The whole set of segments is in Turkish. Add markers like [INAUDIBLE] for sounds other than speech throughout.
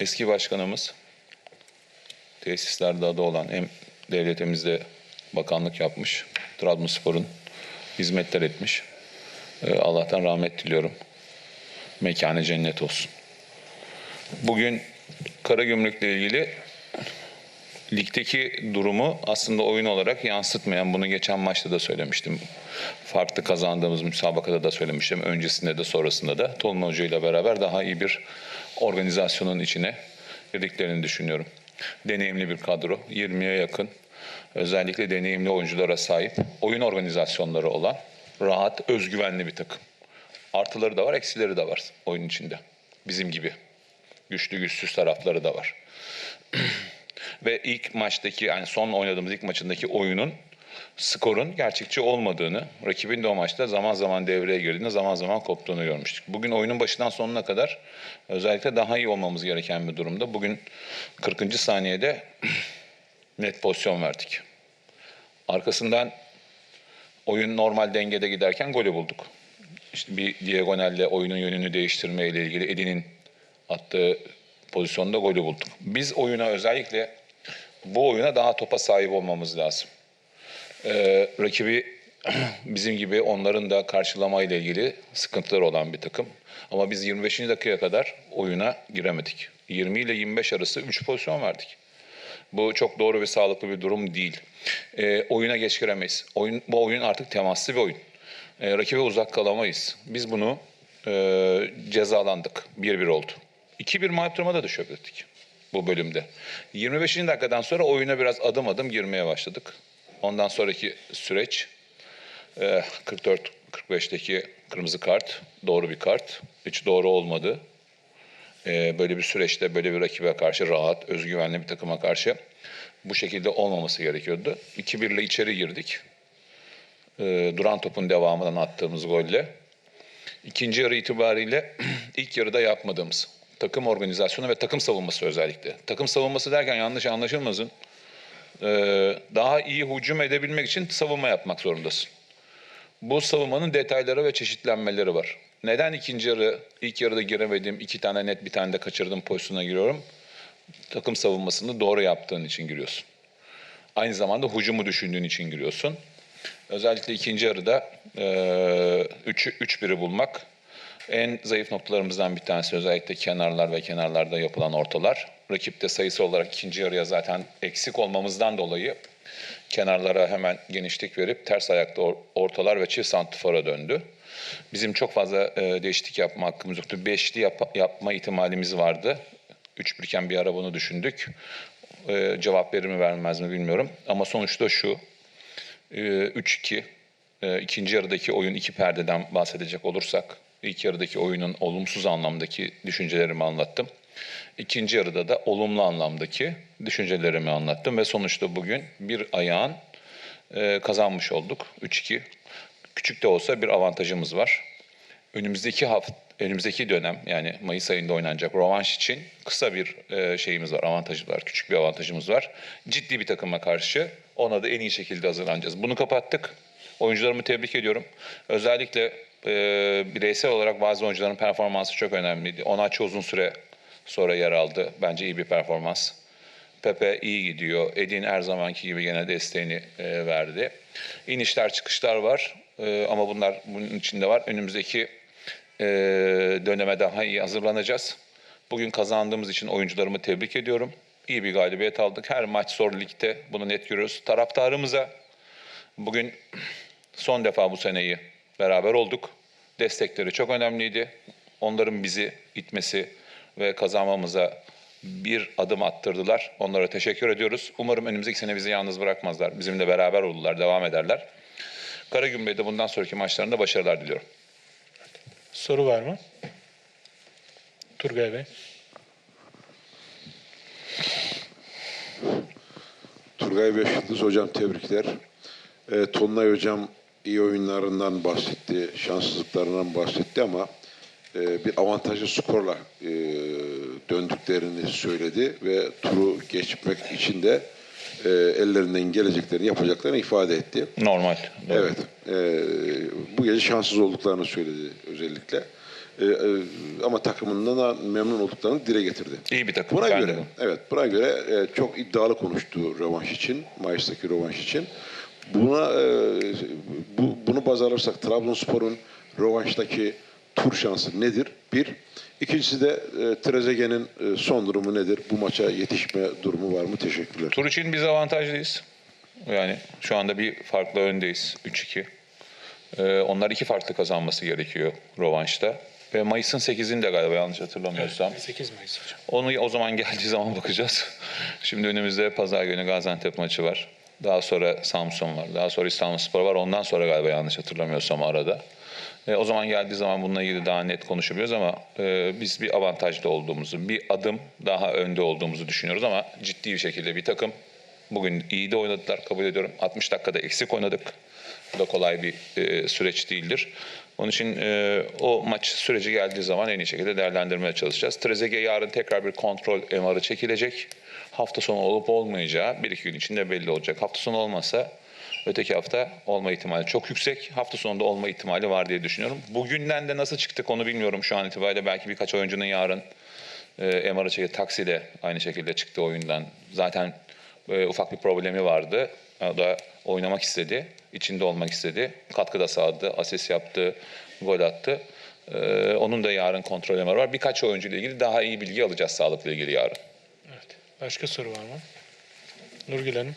eski başkanımız tesislerde adı olan hem devletimizde bakanlık yapmış. Trabzonspor'un hizmetler etmiş. Ee, Allah'tan rahmet diliyorum. Mekanı cennet olsun. Bugün Karagümrük'le ilgili ligdeki durumu aslında oyun olarak yansıtmayan bunu geçen maçta da söylemiştim. Farklı kazandığımız müsabakada da söylemiştim. Öncesinde de sonrasında da Tolunay Hoca ile beraber daha iyi bir organizasyonun içine girdiklerini düşünüyorum. Deneyimli bir kadro, 20'ye yakın özellikle deneyimli oyunculara sahip, oyun organizasyonları olan, rahat, özgüvenli bir takım. Artıları da var, eksileri de var oyun içinde. Bizim gibi. Güçlü güçsüz tarafları da var. [CLEARS THROAT] Ve ilk maçtaki yani son oynadığımız ilk maçındaki oyunun skorun gerçekçi olmadığını, rakibin de o maçta zaman zaman devreye girdiğinde zaman zaman koptuğunu görmüştük. Bugün oyunun başından sonuna kadar özellikle daha iyi olmamız gereken bir durumda. Bugün 40. saniyede [CLEARS THROAT] net pozisyon verdik. Arkasından oyun normal dengede giderken golü bulduk. İşte bir diagonalle oyunun yönünü değiştirme ile ilgili Edin'in attığı pozisyonda golü bulduk. Biz oyuna özellikle bu oyuna daha topa sahip olmamız lazım. Ee, rakibi [CLEARS THROAT] bizim gibi onların da karşılama ile ilgili sıkıntıları olan bir takım. Ama biz 25. dakikaya kadar oyuna giremedik. 20 ile 25 arası 3 pozisyon verdik. Bu çok doğru ve sağlıklı bir durum değil. Ee, oyuna geç giremeyiz. Oyun, bu oyun artık temaslı bir oyun. Ee, rakibe uzak kalamayız. Biz bunu e, cezalandık. 1-1 oldu. 2-1 mağlup duruma da düşebilirdik bu bölümde. 25. dakikadan sonra oyuna biraz adım adım girmeye başladık. Ondan sonraki süreç e, 44-45'teki kırmızı kart doğru bir kart. Hiç doğru olmadı. E, Böyle bir süreçte böyle bir rakibe karşı rahat, özgüvenli bir takıma karşı bu şekilde olmaması gerekiyordu. 2-1 ile içeri girdik. E, Duran topun devamından attığımız golle. İkinci yarı itibariyle [CLEARS THROAT] ilk yarıda yapmadığımız takım organizasyonu ve takım savunması özellikle. Takım savunması derken yanlış anlaşılmasın. Ee, daha iyi hücum edebilmek için savunma yapmak zorundasın. Bu savunmanın detayları ve çeşitlenmeleri var. Neden ikinci yarı, ilk yarıda giremediğim iki tane net bir tane de kaçırdığım pozisyona giriyorum? Takım savunmasını doğru yaptığın için giriyorsun. Aynı zamanda hücumu düşündüğün için giriyorsun. Özellikle ikinci yarıda 3-1'i bulmak en zayıf noktalarımızdan bir tanesi özellikle kenarlar ve kenarlarda yapılan ortalar. Rakipte sayısı olarak ikinci yarıya zaten eksik olmamızdan dolayı kenarlara hemen genişlik verip ters ayakta or- ortalar ve çift santifora döndü. Bizim çok fazla e, değişiklik yapma hakkımız yoktu. Beşli yap- yapma ihtimalimiz vardı. Üç birken bir ara bunu düşündük. E, cevap verir mi vermez mi bilmiyorum. Ama sonuçta şu. e, 3-2 e, ikinci yarıdaki oyun iki perdeden bahsedecek olursak ilk yarıdaki oyunun olumsuz anlamdaki düşüncelerimi anlattım. İkinci yarıda da olumlu anlamdaki düşüncelerimi anlattım ve sonuçta bugün bir ayağın e, kazanmış olduk. 3-2. Küçük de olsa bir avantajımız var. Önümüzdeki hafta önümüzdeki dönem yani Mayıs ayında oynanacak rövanş için kısa bir e, şeyimiz var, avantajımız var, küçük bir avantajımız var. Ciddi bir takıma karşı ona da en iyi şekilde hazırlanacağız. Bunu kapattık. Oyuncularımı tebrik ediyorum. Özellikle e, bireysel olarak bazı oyuncuların performansı çok önemliydi. Onaçı uzun süre sonra yer aldı. Bence iyi bir performans. Pepe iyi gidiyor. Edin her zamanki gibi gene desteğini e, verdi. İnişler çıkışlar var E, ama bunlar bunun içinde var. Önümüzdeki e, döneme daha iyi hazırlanacağız. Bugün kazandığımız için oyuncularımı tebrik ediyorum. İyi bir galibiyet aldık. Her maç zor ligde bunu net görüyoruz. Taraftarımıza bugün son defa bu seneyi beraber olduk. Destekleri çok önemliydi. Onların bizi itmesi ve kazanmamıza bir adım attırdılar. Onlara teşekkür ediyoruz. Umarım önümüzdeki sene bizi yalnız bırakmazlar. Bizimle beraber olurlar, devam ederler. Karagün Bey'de bundan sonraki maçlarında başarılar diliyorum. Soru var mı? Turgay Bey. Turgay Beşyıldız hocam tebrikler. E, Tonlay hocam iyi oyunlarından bahsetti, şanssızlıklarından bahsetti ama e, bir avantajlı skorla e, döndüklerini söyledi ve turu geçmek için de e, ellerinden geleceklerini yapacaklarını ifade etti. Normal. Evet, e, bu gece şanssız olduklarını söyledi özellikle. E, e, ama takımından da memnun olduklarını dile getirdi. İyi bir takım. Buna göre, de- evet buna göre e, çok iddialı konuştu rövanş için, Mayıs'taki rövanş için. Buna e, bu, bunu baz alırsak Trabzonspor'un rövanştaki tur şansı nedir? Bir. İkincisi de e, Trezeguet'in e, son durumu nedir? Bu maça yetişme durumu var mı? Teşekkürler. Tur için biz avantajlıyız. Yani şu anda bir farklı öndeyiz. 3-2. Ee, onlar iki farklı kazanması gerekiyor rovanşta. Ve Mayıs'ın 8'inde galiba yanlış hatırlamıyorsam. 8 Mayıs hocam. Onu o zaman geldiği zaman bakacağız. Şimdi önümüzde pazar günü Gaziantep maçı var. Daha sonra Samsun var. Daha sonra İstanbulspor var. Ondan sonra galiba yanlış hatırlamıyorsam arada. E, o zaman geldiği zaman bununla ilgili daha net konuşabiliyoruz ama e, biz bir avantajda olduğumuzu, bir adım daha önde olduğumuzu düşünüyoruz ama ciddi bir şekilde bir takım. Bugün iyi de oynadılar kabul ediyorum. 60 dakikada eksik oynadık. Bu da kolay bir e, süreç değildir. Onun için e, o maç süreci geldiği zaman en iyi şekilde değerlendirmeye çalışacağız. Trezeguet yarın tekrar bir kontrol MR'ı çekilecek. Hafta sonu olup olmayacağı bir iki gün içinde belli olacak. Hafta sonu olmazsa öteki hafta olma ihtimali çok yüksek. Hafta sonunda olma ihtimali var diye düşünüyorum. Bugünden de nasıl çıktık onu bilmiyorum şu an itibariyle. Belki birkaç oyuncunun yarın e, MR'ı çekildi. Taksi aynı şekilde çıktı oyundan. Zaten e, ufak bir problemi vardı. O da oynamak istedi. içinde olmak istedi. Katkıda sağladı. Asist yaptı. Gol attı. E, onun da yarın kontrol MR'ı var. Birkaç oyuncuyla ilgili daha iyi bilgi alacağız sağlıkla ilgili yarın. Evet. Başka soru var mı? Nurgül Hanım.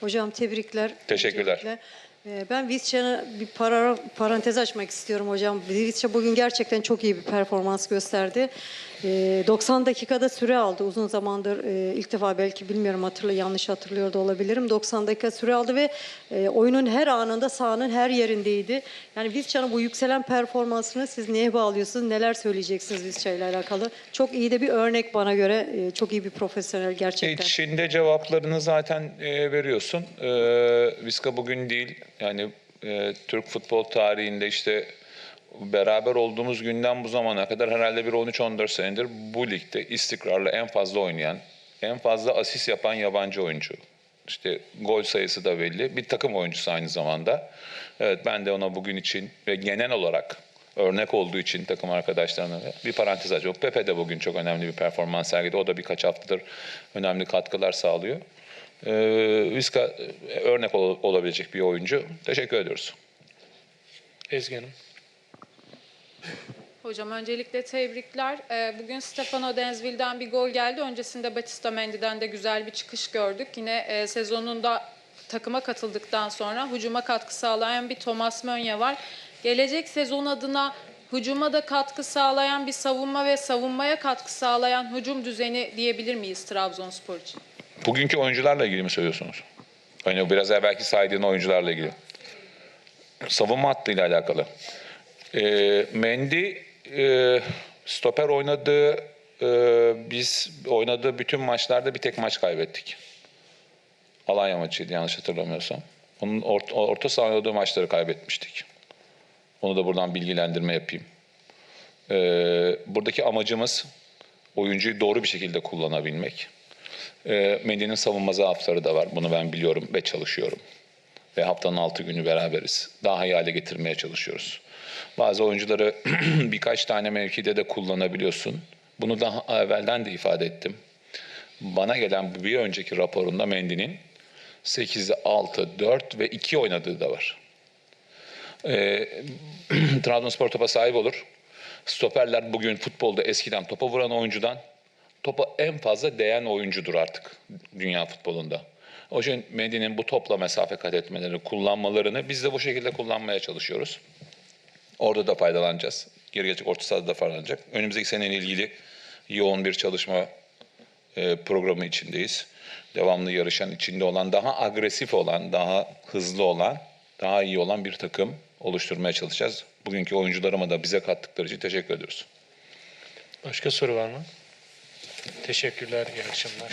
Hocam tebrikler. Teşekkürler. Öncelikle. Ee, Ben Visca'na bir para, parantez açmak istiyorum hocam. Visca bugün gerçekten çok iyi bir performans gösterdi. Ee, 90 dakikada süre aldı. Uzun zamandır e, ilk defa belki bilmiyorum hatırla yanlış hatırlıyor da olabilirim. 90 dakika süre aldı ve e, oyunun her anında sahanın her yerindeydi. Yani Visca'nın bu yükselen performansını siz neye bağlıyorsunuz? Neler söyleyeceksiniz Visca ile alakalı? Çok iyi de bir örnek bana göre. E, Çok iyi bir profesyonel gerçekten. İçinde cevaplarını zaten veriyorsun. Viska bugün değil. Yani e, Türk futbol tarihinde işte beraber olduğumuz günden bu zamana kadar herhalde bir 13-14 senedir bu ligde istikrarlı en fazla oynayan, en fazla asist yapan yabancı oyuncu. İşte gol sayısı da belli. Bir takım oyuncusu aynı zamanda. Evet ben de ona bugün için ve genel olarak örnek olduğu için takım arkadaşlarına da bir parantez açıyorum. Pepe de bugün çok önemli bir performans sergiledi. O da birkaç haftadır önemli katkılar sağlıyor. Ee, Viska e, örnek ol- olabilecek bir oyuncu. Teşekkür ediyoruz. Ezgi Hanım. Hocam öncelikle tebrikler. Ee, Bugün Stefano Denzville'den bir gol geldi. Öncesinde Batista Mendy'den de güzel bir çıkış gördük. Yine e, sezonunda takıma katıldıktan sonra hücuma katkı sağlayan bir Thomas Mönye var. Gelecek sezon adına hücuma da katkı sağlayan bir savunma ve savunmaya katkı sağlayan hücum düzeni diyebilir miyiz Trabzonspor için? Bugünkü oyuncularla ilgili mi söylüyorsunuz? Hani biraz evvelki saydığın oyuncularla ilgili. Savunma hattıyla alakalı. Ee, Mendy e, stoper oynadığı e, biz oynadığı bütün maçlarda bir tek maç kaybettik. Alanya maçıydı yanlış hatırlamıyorsam. Onun orta, orta saha oynadığı maçları kaybetmiştik. Onu da buradan bilgilendirme yapayım. Ee, buradaki amacımız oyuncuyu doğru bir şekilde kullanabilmek. E, Mendy'nin savunma zaafları da var. Bunu ben biliyorum ve çalışıyorum. Ve haftanın altı günü beraberiz. Daha iyi hale getirmeye çalışıyoruz. Bazı oyuncuları [CLEARS THROAT] birkaç tane mevkide de kullanabiliyorsun. Bunu daha evvelden de ifade ettim. Bana gelen bir önceki raporunda Mendy'nin 8'de 6, 4 ve 2 oynadığı da var. E, [CLEARS THROAT] Trabzonspor topa sahip olur. Stoperler bugün futbolda eskiden topa vuran oyuncudan topa en fazla değen oyuncudur artık dünya futbolunda. O yüzden Mendy'nin bu topla mesafe kat etmelerini, kullanmalarını biz de bu şekilde kullanmaya çalışıyoruz. Orada da faydalanacağız. Geri gelecek orta sahada da faydalanacak. Önümüzdeki seneyle ilgili yoğun bir çalışma e, programı içindeyiz. Devamlı yarışan, içinde olan, daha agresif olan, daha hızlı olan, daha iyi olan bir takım oluşturmaya çalışacağız. Bugünkü oyuncularıma da bize kattıkları için teşekkür ediyoruz. Başka soru var mı? Teşekkürler. İyi akşamlar.